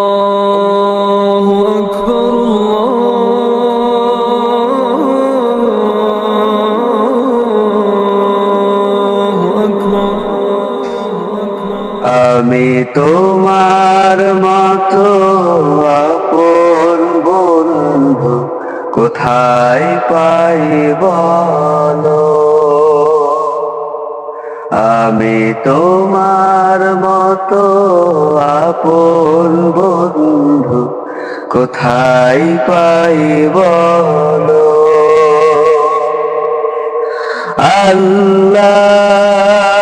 الله أكبر الله أكبر আমি তোমার মতো আপন বন্ধু কোথায় পাই বলো আমি তোমার মতো আপন বন্ধু কোথায় পাই বলো? আল্লাহ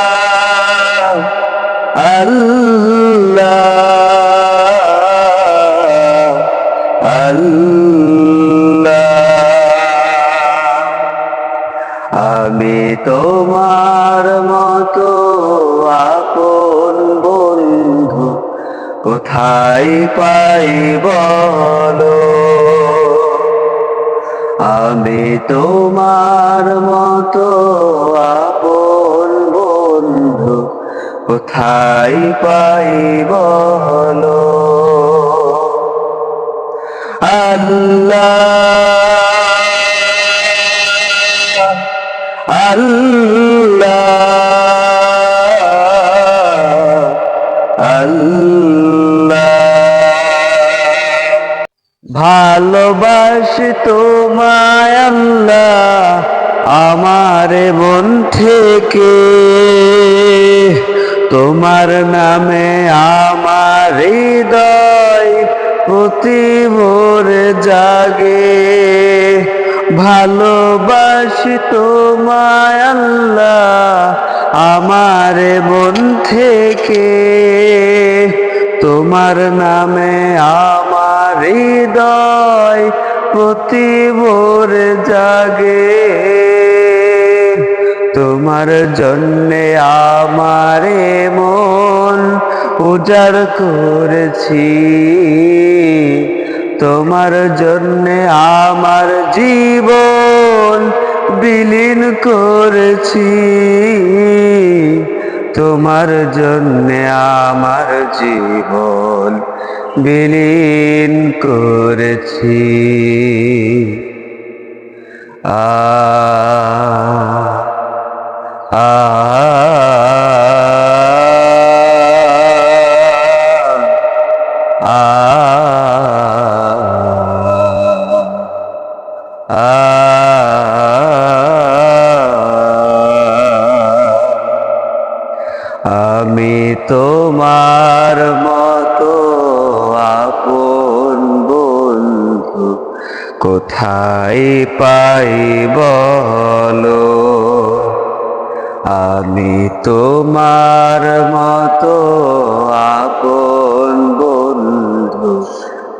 আমি তোমার মতো আপন বন্ধু কোথায় পাই বলো? আমি তোমার মতো আপন বন্ধু কোথায় পাই বলো? আল্লাহ ভালোবাসি তোমায় আল্লাহ আমার মন থেকে। তোমার নামে আমার হৃদয় প্রতি ভোরে জাগে। ভালোবাসি তোমায় আল্লাহ, আমার মন থেকে। তোমার নামে আমার হৃদয় প্রতি ভোর জাগে। তোমার জন্যে আমারে মন উজাড় করেছি। তোমার জন্যে আমার জীবন বিলীন করেছি। তোমার জন্যে আমার জীবন বিলীন করেছি। আ আ আমি তোমার মতো আপন বন্ধু কোথায় পাই বলো? আমি তোমার মতো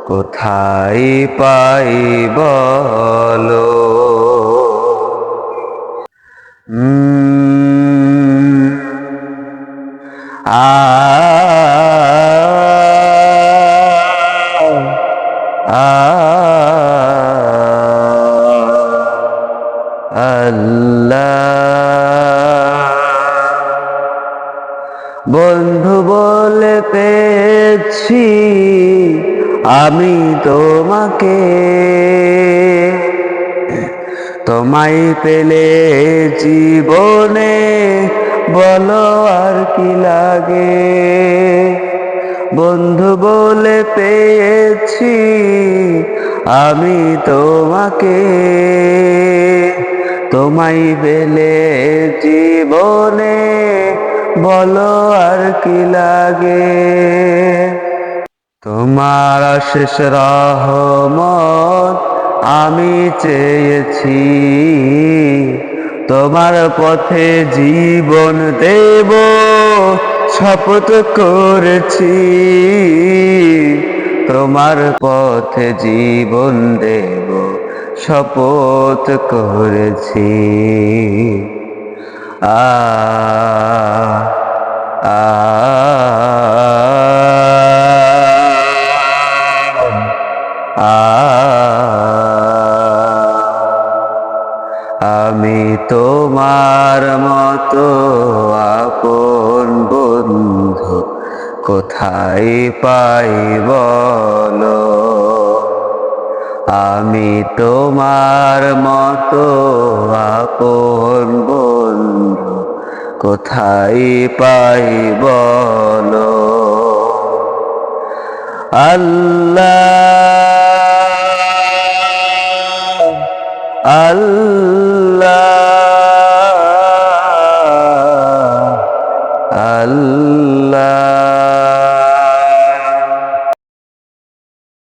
কোথায় পাই বলো? আ বন্ধু বলে পেয়েছি আমি তোমাকে তোমায় পেলে জীবনে বলো আর কি লাগে। বন্ধু বলে পেয়েছি আমি তোমাকে, তোমায় পেলে জীবনে বলো আর কি লাগে। তোমার শেষ রহমত আমি চেয়েছি। তোমার পথে জীবন দেব, শপথ করেছি। তোমার পথে জীবন দেব, শপথ করেছি। আ আ আমি তোমার মতো আপন বন্ধু, কোথায় পাই বলো? আমি তোমার মতো আপন বন্ধু, কোথায় পাই বলো? আল্লাহ